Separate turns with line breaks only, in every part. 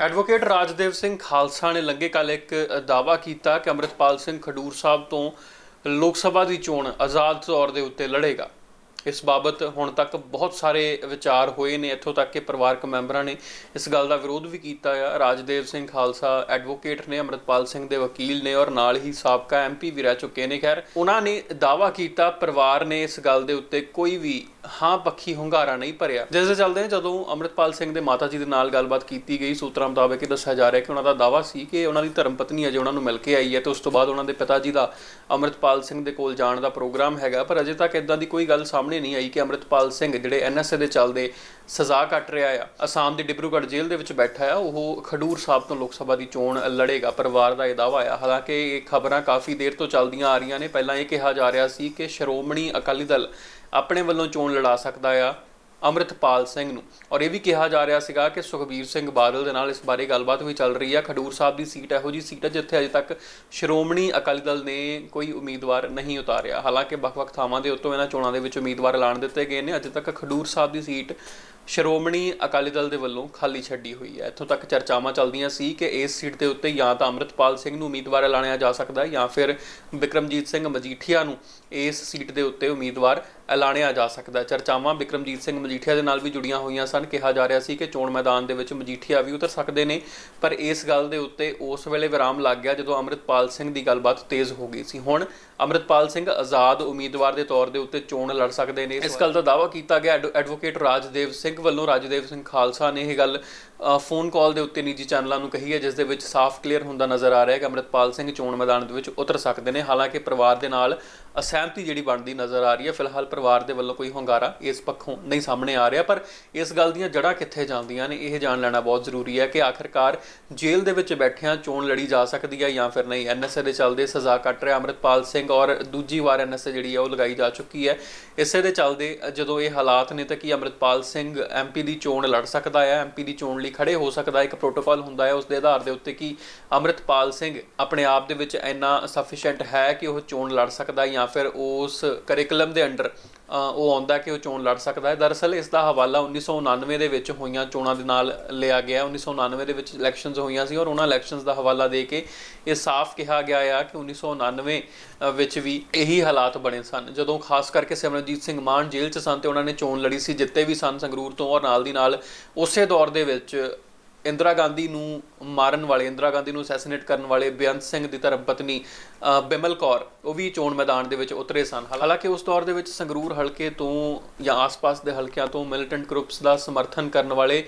Advocate Rajdev Singh Khalsa ਨੇ ਲੰਘੇ ਕੱਲ ਇੱਕ ਦਾਅਵਾ ਕੀਤਾ ਕਿ ਅੰਮ੍ਰਿਤਪਾਲ ਸਿੰਘ ਖਡੂਰ ਸਾਹਿਬ ਤੋਂ ਲੋਕ ਸਭਾ ਦੀ ਚੋਣ ਆਜ਼ਾਦ ਤੌਰ ਦੇ ਉੱਤੇ ਲੜੇਗਾ। ਇਸ ਬਾਬਤ ਹੁਣ ਤੱਕ ਬਹੁਤ ਸਾਰੇ ਵਿਚਾਰ ਹੋਏ ਨੇ, ਇੱਥੋਂ ਤੱਕ ਕਿ ਪਰਿਵਾਰਕ ਮੈਂਬਰਾਂ ਨੇ ਇਸ ਗੱਲ ਦਾ ਵਿਰੋਧ ਵੀ ਕੀਤਾ ਆ। ਰਾਜਦੇਵ ਸਿੰਘ ਖਾਲਸਾ ਐਡਵੋਕੇਟ ਨੇ, ਅੰਮ੍ਰਿਤਪਾਲ ਸਿੰਘ ਦੇ ਵਕੀਲ ਨੇ ਔਰ ਨਾਲ ਹੀ ਸਾਬਕਾ ਐਮਪੀ ਵੀ ਰਹਿ ਚੁੱਕੇ ਨੇ। ਖੈਰ, ਉਹਨਾਂ ਨੇ ਦਾਅਵਾ ਕੀਤਾ, ਪਰਿਵਾਰ ਨੇ ਇਸ ਗੱਲ ਦੇ ਉੱਤੇ ਕੋਈ ਵੀ ਹਾਂ ਪੱਖੀ ਹੁੰਗਾਰਾ ਨਹੀਂ ਭਰਿਆ। ਜਿਸ ਦੇ ਚੱਲਦੇ ਜਦੋਂ ਅੰਮ੍ਰਿਤਪਾਲ ਸਿੰਘ ਦੇ ਮਾਤਾ ਜੀ ਦੇ ਨਾਲ ਗੱਲਬਾਤ ਕੀਤੀ ਗਈ, ਸੂਤਰਾਂ ਮੁਤਾਬਕ ਇਹ ਦੱਸਿਆ ਜਾ ਰਿਹਾ ਕਿ ਉਹਨਾਂ ਦਾ ਦਾਅਵਾ ਸੀ ਕਿ ਉਹਨਾਂ ਦੀ ਧਰਮ ਪਤਨੀ ਅਜੇ ਉਹਨਾਂ ਨੂੰ ਮਿਲ ਕੇ ਆਈ ਹੈ ਤੇ ਉਸ ਤੋਂ ਬਾਅਦ ਉਹਨਾਂ ਦੇ ਪਿਤਾ ਜੀ ਦਾ ਅੰਮ੍ਰਿਤਪਾਲ ਸਿੰਘ ਦੇ ਕੋਲ ਜਾਣ ਦਾ ਪ੍ਰੋਗਰਾਮ ਹੈਗਾ, ਪਰ ਅਜੇ ਤੱਕ ਇਦਾਂ ਦੀ ਕੋਈ ਗੱਲ ਸਾਹਮਣੇ ਨਹੀਂ ਆਈ ਕਿ ਅੰਮ੍ਰਿਤਪਾਲ ਸਿੰਘ ਜਿਹੜੇ ਐਨਐਸਏ ਦੇ ਚੱਲਦੇ ਸਜ਼ਾ ਕੱਟ ਰਿਹਾ ਆ। ਅਸਾਮ ਦੀ ਡਿਬਰੂਗੜ੍ਹ ਜੇਲ੍ਹ ਦੇ ਵਿੱਚ ਬੈਠਾ ਆ। ਉਹ ਖਡੂਰ ਸਾਹਿਬ ਤੋਂ ਲੋਕ ਸਭਾ ਦੀ ਚੋਣ ਲੜੇਗਾ। ਪਰਿਵਾਰ ਦਾ ਇਹ ਦਾਅਵਾ ਆ। ਹਾਲਾਂਕਿ ਇਹ ਖਬਰਾਂ ਕਾਫੀ ਦੇਰ ਤੋਂ ਚੱਲਦੀਆਂ ਆ ਰਹੀਆਂ ਨੇ। ਪਹਿਲਾਂ ਇਹ ਕਿਹਾ ਜਾ ਰਿਹਾ ਸੀ ਕਿ ਸ਼੍ਰੋਮਣੀ ਅਕਾਲੀ ਦਲ ਆਪਣੇ ਵੱਲੋਂ ਚੋਣ ਲੜਾ ਸਕਦਾ ਆ। ਅੰਮ੍ਰਿਤਪਾਲ ਸਿੰਘ ਨੂੰ। ਔਰ ਇਹ ਵੀ ਕਿਹਾ ਜਾ ਰਿਹਾ ਸੀਗਾ ਕਿ ਸੁਖਬੀਰ ਸਿੰਘ ਬਾਦਲ ਦੇ ਨਾਲ ਇਸ ਬਾਰੇ ਗੱਲਬਾਤ ਵੀ ਚੱਲ ਰਹੀ ਆ। ਖਡੂਰ ਸਾਹਿਬ ਦੀ ਸੀਟ ਇਹੋ ਜੀ ਸੀਟ ਹੈ ਜਿੱਥੇ ਅਜੇ ਤੱਕ ਸ਼੍ਰੋਮਣੀ ਅਕਾਲੀ ਦਲ ਨੇ ਕੋਈ ਉਮੀਦਵਾਰ ਨਹੀਂ ਉਤਾਰਿਆ। ਹਾਲਾਂਕਿ ਵੱਖ-ਵੱਖ ਥਾਵਾਂ ਦੇ ਉੱਤੋਂ ਇਹਨਾਂ ਚੋਣਾਂ ਦੇ ਵਿੱਚ ਉਮੀਦਵਾਰ ਐਲਾਨ ਦਿੱਤੇ ਗਏ ਨੇ। ਅਜੇ ਤੱਕ ਖਡੂਰ ਸਾਹਿਬ ਦੀ ਸੀਟ ਸ਼੍ਰੋਮਣੀ ਅਕਾਲੀ ਦਲ ਦੇ ਵੱਲੋਂ ਖਾਲੀ ਛੱਡੀ ਹੋਈ ਹੈ। ਇੱਥੋਂ ਤੱਕ ਚਰਚਾਵਾਂ ਚੱਲਦੀਆਂ ਸੀ ਕਿ ਇਸ ਸੀਟ ਦੇ ਉੱਤੇ ਜਾਂ ਤਾਂ ਅੰਮ੍ਰਿਤਪਾਲ ਸਿੰਘ ਨੂੰ ਉਮੀਦਵਾਰ ਐਲਾਨਿਆ ਜਾ ਸਕਦਾ ਹੈ ਜਾਂ ਫਿਰ ਬਿਕਰਮਜੀਤ ਸਿੰਘ ਮਜੀਠੀਆ ਨੂੰ ਇਸ ਸੀਟ ਦੇ ਉੱਤੇ ਉਮੀਦਵਾਰ ਐਲਾਨਿਆ ਜਾ ਸਕਦਾ ਹੈ। ਚਰਚਾਵਾਂ ਬਿਕਰਮਜੀਤ ਸਿੰਘ ਮਜੀਠੀਆ ਦੇ ਨਾਲ ਵੀ ਜੁੜੀਆਂ ਹੋਈਆਂ ਸਨ। ਕਿਹਾ ਜਾ ਰਿਹਾ ਸੀ ਕਿ ਚੋਣ ਮੈਦਾਨ ਦੇ ਵਿੱਚ ਮਜੀਠੀਆ ਵੀ ਉਤਰ ਸਕਦੇ ਨੇ ਪਰ ਇਸ ਗੱਲ ਦੇ ਉੱਤੇ ਉਸ ਵੇਲੇ ਵਿਰਾਮ ਲੱਗ ਗਿਆ ਜਦੋਂ ਅੰਮ੍ਰਿਤਪਾਲ ਸਿੰਘ ਦੀ ਗੱਲਬਾਤ ਤੇਜ਼ ਹੋ ਗਈ ਸੀ। ਹੁਣ ਅੰਮ੍ਰਿਤਪਾਲ ਸਿੰਘ ਆਜ਼ਾਦ ਉਮੀਦਵਾਰ ਦੇ ਤੌਰ ਦੇ ਉੱਤੇ ਚੋਣ ਲੜ ਸਕਦੇ ਨੇ। ਇਸ ਗੱਲ ਦਾ ਦਾਅਵਾ ਕੀਤਾ ਗਿਆ। ਐਡ- ਐਡਵੋਕੇਟ ਰਾਜਦੇਵ ਸਿੰਘ ਵੱਲੋਂ ਰਾਜਦੇਵ ਸਿੰਘ ਖਾਲਸਾ ਨੇ ਇਹ ਗੱਲ ਫੋਨ ਕਾਲ ਦੇ ਉੱਤੇ ਨਿੱਜੀ ਚੈਨਲਾਂ ਨੂੰ ਕਹੀ ਹੈ ਜਿਸ ਦੇ ਵਿੱਚ ਸਾਫ਼ ਕਲੀਅਰ ਹੁੰਦਾ ਨਜ਼ਰ ਆ ਰਿਹਾ ਹੈ ਕਿ ਅੰਮ੍ਰਿਤਪਾਲ ਸਿੰਘ ਚੋਣ ਮੈਦਾਨ ਦੇ ਵਿੱਚ ਉਤਰ ਸਕਦੇ ਨੇ। ਹਾਲਾਂਕਿ ਪਰਿਵਾਰ ਦੇ ਨਾਲ ਅਸਹਿਮਤੀ ਜਿਹੜੀ ਬਣਦੀ ਨਜ਼ਰ ਆ ਰਹੀ ਹੈ। ਫਿਲਹਾਲ ਪਰਿਵਾਰ ਦੇ ਵੱਲੋਂ ਕੋਈ ਹੁੰਗਾਰਾ ਇਸ ਪੱਖੋਂ ਨਹੀਂ ਸਾਹਮਣੇ ਆ ਰਿਹਾ, ਪਰ ਇਸ ਗੱਲ ਦੀਆਂ ਜੜ੍ਹਾਂ ਕਿੱਥੇ ਜਾਂਦੀਆਂ ਨੇ, ਇਹ ਜਾਣ ਲੈਣਾ ਬਹੁਤ ਜ਼ਰੂਰੀ ਹੈ ਕਿ ਆਖਰਕਾਰ ਜੇਲ੍ਹ ਦੇ ਵਿੱਚ ਬੈਠਿਆਂ ਚੋਣ ਲੜੀ ਜਾ ਸਕਦੀ ਹੈ ਜਾਂ ਫਿਰ ਨਹੀਂ। ਐਨਐਸਏ ਦੇ ਚੱਲਦੇ ਸਜ਼ਾ ਕੱਟ ਰਿਹਾ ਅੰਮ੍ਰਿਤਪਾਲ ਸਿੰਘ ਔਰ ਦੂਜੀ ਵਾਰ ਐਨਐਸਏ ਜਿਹੜੀ ਹੈ ਉਹ ਲਗਾਈ ਜਾ ਚੁੱਕੀ ਹੈ। ਇਸੇ ਦੇ ਚੱਲਦੇ ਜਦੋਂ ਇਹ ਹਾਲਾਤ ਨੇ ਤਾਂ ਕੀ ਅੰਮ੍ਰਿਤਪਾਲ ਸਿੰਘ ਐਮਪੀ ਦੀ ਚੋਣ ਲੜ ਸਕਦਾ ਹੈ? ਐਮਪੀ ਦੀ ਚੋਣ ਲਈ ਖੜੇ ਹੋ ਸਕਦਾ, ਇੱਕ ਪ੍ਰੋਟੋਕਾਲ ਹੁੰਦਾ ਹੈ ਉਸ ਦੇ ਆਧਾਰ ਦੇ ਉੱਤੇ ਕਿ ਅੰਮ੍ਰਿਤਪਾਲ ਸਿੰਘ ਆਪਣੇ ਆਪ ਦੇ ਵਿੱਚ ਇੰਨਾ ਸਫੀਸ਼ੀਐਂਟ ਹੈ ਕਿ ਉਹ ਚੋਣ ਲੜ ਸਕਦਾ ਜਾਂ ਫਿਰ ਉਸ ਕਰਿਕੂਲਮ ਦੇ ਅੰਡਰ ਉਹ ਆਉਂਦਾ ਕਿ ਉਹ ਚੋਣ ਲੜ ਸਕਦਾ ਹੈ। ਦਰਅਸਲ ਇਸ ਦਾ ਹਵਾਲਾ 1999 ਦੇ ਵਿੱਚ ਹੋਈਆਂ ਚੋਣਾਂ ਦੇ ਨਾਲ ਲਿਆ ਗਿਆ। 1999 ਦੇ ਵਿੱਚ ਇਲੈਕਸ਼ਨਸ ਹੋਈਆਂ ਸੀ ਔਰ ਉਹਨਾਂ ਇਲੈਕਸ਼ਨਸ ਦਾ ਹਵਾਲਾ ਦੇ ਕੇ ਇਹ ਸਾਫ਼ ਕਿਹਾ ਗਿਆ ਆ ਕਿ 1999 ਅ, ਵਿੱਚ ਵੀ ਇਹੀ ਹਾਲਾਤ ਬਣੇ ਸਨ। ਜਦੋਂ ਖਾਸ ਕਰਕੇ ਸਿਮਰਨਜੀਤ ਸਿੰਘ ਮਾਨ ਜੇਲ੍ਹ 'ਚ ਸਨ ਤੇ ਉਹਨਾਂ ਨੇ ਚੋਣ ਲੜੀ ਸੀ ਜਿੱਤੇ ਵੀ ਸਨ ਸੰਗਰੂਰ ਤੋਂ ਔਰ ਨਾਲ ਦੀ ਨਾਲ ਉਸੇ ਦੌਰ ਦੇ ਵਿੱਚ ਇੰਦਰਾ ਗਾਂਧੀ ਨੂੰ ਮਾਰਨ ਵਾਲੇ ਇੰਦਰਾ ਗਾਂਧੀ ਨੂੰ ਅਸੈਸੀਨੇਟ ਕਰਨ ਵਾਲੇ ਬੇਅੰਤ ਸਿੰਘ ਦੀ ਧਰਮ ਪਤਨੀ ਅ, ਬਿਮਲ ਕੌਰ ਉਹ ਵੀ ਚੋਣ ਮੈਦਾਨ ਦੇ ਵਿੱਚ ਉਤਰੇ ਸਨ। ਹਾਲਾਂਕਿ ਉਸ ਦੌਰ ਦੇ ਵਿੱਚ ਸੰਗਰੂਰ ਹਲਕੇ ਤੋਂ ਜਾਂ ਆਸ-ਪਾਸ ਦੇ ਹਲਕਿਆਂ ਤੋਂ ਮਿਲੀਟੈਂਟ ਗਰੁੱਪਸ ਦਾ ਸਮਰਥਨ ਕਰਨ ਵਾਲੇ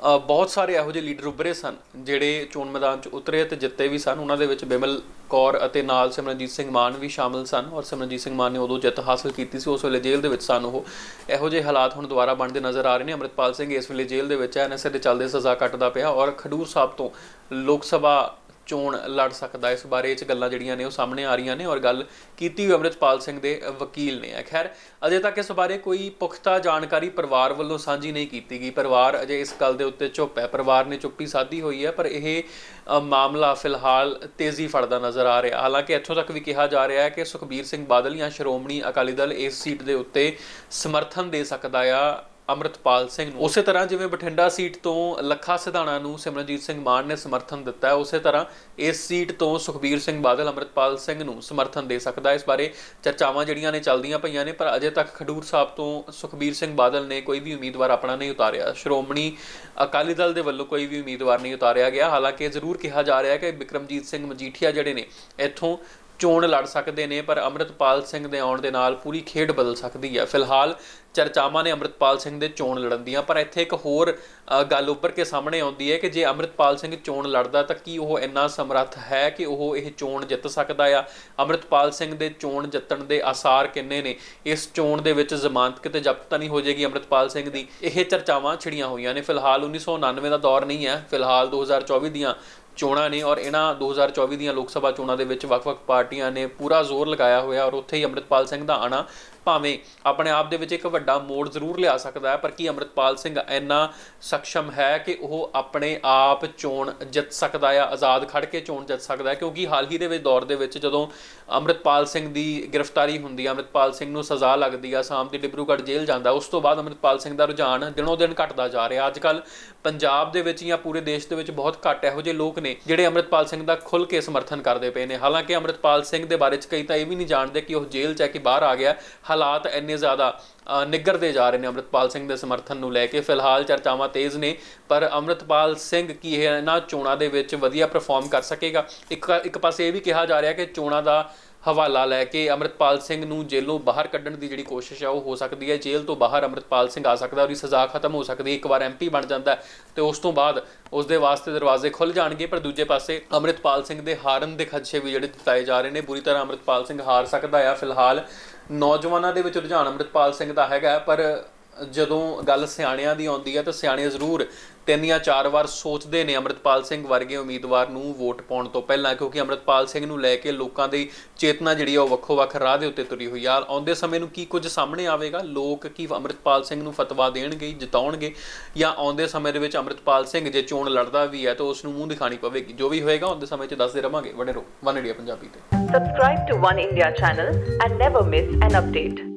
ਬਹੁਤ ਸਾਰੇ ਇਹੋ ਜਿਹੇ ਲੀਡਰ ਉੱਭਰੇ ਸਨ, ਜਿਹੜੇ ਚੋਣ ਮੈਦਾਨ 'ਚ ਉਤਰੇ ਤੇ ਜਿੱਤੇ ਵੀ ਸਨ। ਉਹਨਾਂ ਦੇ ਵਿੱਚ ਬਿਮਲ ਕੌਰ ਅਤੇ ਨਾਲ ਸਿਮਰਨਜੀਤ ਸਿੰਘ ਮਾਨ ਵੀ ਸ਼ਾਮਲ ਸਨ ਔਰ ਸਿਮਰਨਜੀਤ ਸਿੰਘ ਮਾਨ ਨੇ ਉਦੋਂ ਜਿੱਤ ਹਾਸਲ ਕੀਤੀ ਸੀ। ਉਸ ਵੇਲੇ ਜੇਲ੍ਹ ਦੇ ਵਿੱਚ ਸਨ ਉਹ। ਇਹੋ ਜਿਹੇ ਹਾਲਾਤ ਹੁਣ ਦੁਬਾਰਾ ਬਣਦੇ ਨਜ਼ਰ ਆ ਰਹੇ ਨੇ। ਅੰਮ੍ਰਿਤਪਾਲ ਸਿੰਘ ਇਸ ਵੇਲੇ ਜੇਲ੍ਹ ਦੇ ਵਿੱਚ ਹੈ। ਐਨਐਸਏ ਦੇ ਚੱਲਦੇ ਸਜ਼ਾ ਕੱਟਦਾ ਪਿਆ ਔਰ ਖਡੂਰ ਸਾਹਿਬ ਤੋਂ ਲੋਕ ਸਭਾ ਚੋਣ ਲੜ ਸਕਦਾ ਇਸ ਬਾਰੇ ਇਹ 'ਚ ਗੱਲਾਂ ਜਿਹੜੀਆਂ ਨੇ ਉਹ ਸਾਹਮਣੇ ਆ ਰਹੀਆਂ ਨੇ ਔਰ ਗੱਲ ਕੀਤੀ ਹੋਈ ਅੰਮ੍ਰਿਤਪਾਲ ਸਿੰਘ ਦੇ ਵਕੀਲ ਨੇ। ਖੈਰ, ਅਜੇ ਤੱਕ ਇਸ ਬਾਰੇ ਕੋਈ ਪੁਖਤਾ ਜਾਣਕਾਰੀ ਪਰਿਵਾਰ ਵੱਲੋਂ ਸਾਂਝੀ ਨਹੀਂ ਕੀਤੀ ਗਈ। ਪਰਿਵਾਰ ਅਜੇ ਇਸ ਗੱਲ ਦੇ ਉੱਤੇ ਚੁੱਪ ਹੈ। ਪਰਿਵਾਰ ਨੇ ਚੁੱਪੀ ਸਾਧੀ ਹੋਈ ਹੈ, ਪਰ ਇਹ ਮਾਮਲਾ ਫਿਲਹਾਲ ਤੇਜ਼ੀ ਫੜਦਾ ਨਜ਼ਰ ਆ ਰਿਹਾ। ਹਾਲਾਂਕਿ ਇੱਥੋਂ ਤੱਕ ਵੀ ਕਿਹਾ ਜਾ ਰਿਹਾ ਹੈ ਕਿ ਸੁਖਬੀਰ ਸਿੰਘ ਬਾਦਲ ਜਾਂ ਸ਼੍ਰੋਮਣੀ ਅਕਾਲੀ ਦਲ ਇਸ ਸੀਟ ਦੇ ਉੱਤੇ ਸਮਰਥਨ ਦੇ ਸਕਦਾ ਆ। ਅੰਮ੍ਰਿਤਪਾਲ ਸਿੰਘ ਨੂੰ। ਉਸੇ ਤਰ੍ਹਾਂ ਜਿਵੇਂ ਬਠਿੰਡਾ ਸੀਟ ਤੋਂ ਲੱਖਾ ਸਿਧਾਣਾ ਨੂੰ ਸਿਮਰਨਜੀਤ ਸਿੰਘ ਮਾਨ ਨੇ ਸਮਰਥਨ ਦਿੱਤਾ ਹੈ, ਉਸੇ ਤਰ੍ਹਾਂ ਇਸ ਸੀਟ ਤੋਂ ਸੁਖਬੀਰ ਸਿੰਘ ਬਾਦਲ ਅੰਮ੍ਰਿਤਪਾਲ ਸਿੰਘ ਨੂੰ ਸਮਰਥਨ ਦੇ ਸਕਦਾ ਹੈ। ਇਸ ਬਾਰੇ ਚਰਚਾਵਾਂ ਜਿਹੜੀਆਂ ਨੇ ਚੱਲਦੀਆਂ ਪਈਆਂ ਨੇ, ਪਰ ਅਜੇ ਤੱਕ ਖਡੂਰ ਸਾਹਿਬ ਤੋਂ ਸੁਖਬੀਰ ਸਿੰਘ ਬਾਦਲ ਨੇ ਕੋਈ ਵੀ ਉਮੀਦਵਾਰ ਆਪਣਾ ਨਹੀਂ ਉਤਾਰਿਆ। ਸ਼੍ਰੋਮਣੀ ਅਕਾਲੀ ਦਲ ਦੇ ਵੱਲੋਂ ਕੋਈ ਵੀ ਉਮੀਦਵਾਰ ਨਹੀਂ ਉਤਾਰਿਆ ਗਿਆ। ਹਾਲਾਂਕਿ ਜ਼ਰੂਰ ਕਿਹਾ ਜਾ ਰਿਹਾ ਹੈ ਕਿ ਬਿਕਰਮਜੀਤ ਸਿੰਘ ਮਜੀਠੀਆ ਜਿਹੜੇ ਨੇ, ਇੱਥੋਂ ਚੋਣ ਲੜ ਸਕਦੇ ਨੇ, ਪਰ ਅੰਮ੍ਰਿਤਪਾਲ ਸਿੰਘ ਦੇ ਆਉਣ ਦੇ ਨਾਲ ਪੂਰੀ ਖੇਡ ਬਦਲ ਸਕਦੀ ਹੈ। ਫਿਲਹਾਲ ਚਰਚਾਵਾਂ ਨੇ ਅੰਮ੍ਰਿਤਪਾਲ ਸਿੰਘ ਦੇ ਚੋਣ ਲੜਨ ਦੀਆਂ, ਪਰ ਇੱਥੇ ਇੱਕ ਹੋਰ ਗੱਲ ਉੱਪਰ ਕੇ ਸਾਹਮਣੇ ਆਉਂਦੀ ਹੈ ਕਿ ਜੇ ਅੰਮ੍ਰਿਤਪਾਲ ਸਿੰਘ ਚੋਣ ਲੜਦਾ, ਤਾਂ ਕੀ ਉਹ ਇੰਨਾ ਸਮਰੱਥ ਹੈ ਕਿ ਉਹ ਇਹ ਚੋਣ ਜਿੱਤ ਸਕਦਾ ਆ? ਅੰਮ੍ਰਿਤਪਾਲ ਸਿੰਘ ਦੇ ਚੋਣ ਜਿੱਤਣ ਦੇ ਆਸਾਰ ਕਿੰਨੇ ਨੇ? ਇਸ ਚੋਣ ਦੇ ਵਿੱਚ ਜ਼ਮਾਨਤ ਕਿਤੇ ਜ਼ਬਤ ਤਾਂ ਨਹੀਂ ਹੋ ਜਾਏਗੀ ਅੰਮ੍ਰਿਤਪਾਲ ਸਿੰਘ ਦੀ? ਇਹ ਚਰਚਾਵਾਂ ਛਿੜੀਆਂ ਹੋਈਆਂ ਨੇ। ਫਿਲਹਾਲ 1999 ਦਾ ਦੌਰ ਨਹੀਂ ਹੈ। ਫਿਲਹਾਲ 2024 ਦੀਆਂ ਚੋਣਾਂ ਨੇ ਔਰ ਇਹਨਾਂ 2024 ਦੀਆਂ ਲੋਕ ਸਭਾ ਚੋਣਾਂ ਦੇ ਵਿੱਚ ਵੱਖ-ਵੱਖ ਪਾਰਟੀਆਂ ਨੇ ਪੂਰਾ ਜ਼ੋਰ ਲਗਾਇਆ ਹੋਇਆ ਔਰ ਉੱਥੇ ਹੀ ਅੰਮ੍ਰਿਤਪਾਲ ਸਿੰਘ ਦਾ ਆਣਾ ਭਾਵੇਂ ਆਪਣੇ ਆਪ ਦੇ ਵਿੱਚ ਇੱਕ ਵੱਡਾ ਮੋੜ ਜ਼ਰੂਰ ਲਿਆ ਸਕਦਾ ਹੈ, ਪਰ ਕੀ ਅਮਰਿਤਪਾਲ ਸਿੰਘ ਇੰਨਾ ਸક્ષਮ ਹੈ ਕਿ ਉਹ ਆਪਣੇ ਆਪ ਚੋਣ ਜਿੱਤ ਸਕਦਾ ਹੈ ਆਜ਼ਾਦ ਖੜ ਕੇ ਚੋਣ ਜਿੱਤ ਸਕਦਾ ਹੈ? ਕਿਉਂਕਿ ਹਾਲ ਹੀ ਦੇ ਵਿੱਚ ਦੌਰ ਦੇ ਵਿੱਚ ਜਦੋਂ ਅਮਰਿਤਪਾਲ ਸਿੰਘ ਦੀ ਗ੍ਰਿਫਤਾਰੀ ਹੁੰਦੀ ਹੈ, ਅਮਰਿਤਪਾਲ ਸਿੰਘ ਨੂੰ ਸਜ਼ਾ ਲੱਗਦੀ ਆ ਆਸਾਮ ਦੀ ਡਿਬਰੂਗੜ੍ਹ ਜੇਲ੍ਹ ਜਾਂਦਾ ਉਸ ਤੋਂ ਬਾਅਦ ਅਮਰਿਤਪਾਲ ਸਿੰਘ ਦਾ ਰੁਝਾਨ ਦਿਨੋਂ ਦਿਨ ਘਟਦਾ ਜਾ ਰਿਹਾ। ਅੱਜ ਕੱਲ ਪੰਜਾਬ ਦੇ ਵਿੱਚ ਜਾਂ ਪੂਰੇ ਦੇਸ਼ ਦੇ ਵਿੱਚ ਬਹੁਤ ਘੱਟ ਇਹੋ ਜਿਹੇ ਲੋਕ ਨੇ ਜਿਹੜੇ ਅਮਰਿਤਪਾਲ ਸਿੰਘ ਦਾ ਖੁੱਲ ਕੇ ਸਮਰਥਨ ਕਰਦੇ ਪਏ ਨੇ। ਹਾਲਾਂਕਿ ਅਮਰਿਤਪਾਲ ਸਿੰਘ ਦੇ ਬਾਰੇ ਚ ਕਈ ਤਾਂ ਇਹ ਵੀ ਨਹੀਂ ਜਾਣਦੇ ਕਿ ਉਹ ਜੇਲ੍ਹ ਚ ਹੈ ਕਿ ਬਾਹਰ ਆ ਗਿਆ। ਹਾਲਾਤ ਇੰਨੇ ਜ਼ਿਆਦਾ ਅ, ਨਿੱਘਰਦੇ ਜਾ ਰਹੇ ਨੇ ਅਮਰਿਤਪਾਲ ਸਿੰਘ ਦੇ ਸਮਰਥਨ ਨੂੰ ਲੈ ਕੇ। ਫਿਲਹਾਲ ਚਰਚਾਵਾਂ ਤੇਜ਼ ਨੇ ਪਰ ਅਮਰਿਤਪਾਲ ਸਿੰਘ ਕੀ ਇਹ ਇਹਨਾਂ ਚੋਣਾਂ ਦੇ ਵਿੱਚ ਵਧੀਆ ਪਰਫਾਰਮ ਕਰ ਸਕੇਗਾ? ਇੱਕ ਇੱਕ ਪਾਸੇ ਇਹ ਵੀ ਕਿਹਾ ਜਾ ਰਿਹਾ ਕਿ ਚੋਣਾਂ ਦਾ ਹਵਾਲਾ ਲੈ ਕੇ ਅਮਰਿਤਪਾਲ ਸਿੰਘ ਨੂੰ ਜੇਲ੍ਹੋਂ ਬਾਹਰ ਕੱਢਣ ਦੀ ਜਿਹੜੀ ਕੋਸ਼ਿਸ਼ ਹੈ ਉਹ ਹੋ ਸਕਦੀ ਹੈ। ਜੇਲ੍ਹ ਤੋਂ ਬਾਹਰ ਅਮਰਿਤਪਾਲ ਸਿੰਘ ਆ ਸਕਦਾ ਉਹਦੀ ਸਜ਼ਾ ਖਤਮ ਹੋ ਸਕਦੀ ਹੈ। ਇੱਕ ਵਾਰ ਐਮਪੀ ਬਣ ਜਾਂਦਾ ਹੈ ਤੇ ਉਸ ਤੋਂ ਬਾਅਦ ਉਸ ਦੇ ਵਾਸਤੇ ਦਰਵਾਜ਼ੇ ਖੁੱਲ ਜਾਣਗੇ, ਪਰ ਦੂਜੇ ਪਾਸੇ ਅਮਰਿਤਪਾਲ ਸਿੰਘ ਦੇ ਹਾਰਨ ਦੇ ਖਦਸ਼ੇ ਵੀ ਜਿਹੜੇ ਜਤਾਏ ਜਾ ਰਹੇ ਨੇ। ਬੁਰੀ ਤਰ੍ਹਾਂ ਅਮਰਿਤਪਾਲ ਸਿੰਘ ਹਾਰ ਸਕਦਾ ਆ। ਫਿਲਹਾਲ ਨੌਜਵਾਨਾਂ ਦੇ ਵਿੱਚ ਰੁਝਾਨ ਅਮਰਿਤਪਾਲ ਸਿੰਘ ਦਾ ਹੈਗਾ ਪਰ ਜਦੋਂ ਗੱਲ ਸਿਆਣਿਆਂ ਦੀ ਆਉਂਦੀ ਹੈ, ਤਾਂ ਸਿਆਣੇ ਜ਼ਰੂਰ ਤਿੰਨ ਜਾਂ ਚਾਰ ਵਾਰ ਸੋਚਦੇ ਨੇ ਅਮਰਿਤਪਾਲ ਸਿੰਘ ਵਰਗੇ ਉਮੀਦਵਾਰ ਨੂੰ ਵੋਟ ਪਾਉਣ ਤੋਂ ਪਹਿਲਾਂ, ਕਿਉਂਕਿ ਅਮਰਿਤਪਾਲ ਸਿੰਘ ਨੂੰ ਲੈ ਕੇ ਲੋਕਾਂ ਦੀ ਚੇਤਨਾ ਜਿਹੜੀ ਆ ਉਹ ਵੱਖੋ-ਵੱਖ ਰਾਹ ਦੇ ਉੱਤੇ ਤੁਰੀ ਹੋਈ ਆ। ਆਉਂਦੇ ਸਮੇਂ ਨੂੰ ਕੀ ਕੁਝ ਸਾਹਮਣੇ ਆਵੇਗਾ? ਲੋਕ ਕੀ ਅਮਰਿਤਪਾਲ ਸਿੰਘ ਨੂੰ ਫਤਵਾ ਦੇਣਗੇ, ਜਿਤਾਉਣਗੇ? ਜਾਂ ਆਉਂਦੇ ਸਮੇਂ ਦੇ ਵਿੱਚ ਅਮਰਿਤਪਾਲ ਸਿੰਘ ਜੇ ਚੋਣ ਲੜਦਾ ਵੀ ਹੈ ਤਾਂ ਉਸ ਨੂੰ ਮੂੰਹ ਦਿਖਾਣੀ ਪਵੇਗੀ? ਜੋ ਵੀ ਹੋਏਗਾ ਆਉਂਦੇ ਸਮੇਂ 'ਚ ਦੱਸਦੇ ਰਵਾਂਗੇ। ਵੜੇ ਰੋ ਵਨ ਇੰਡੀਆ ਪੰਜਾਬੀ ਤੇ।
Subscribe to One India channel and never miss an update.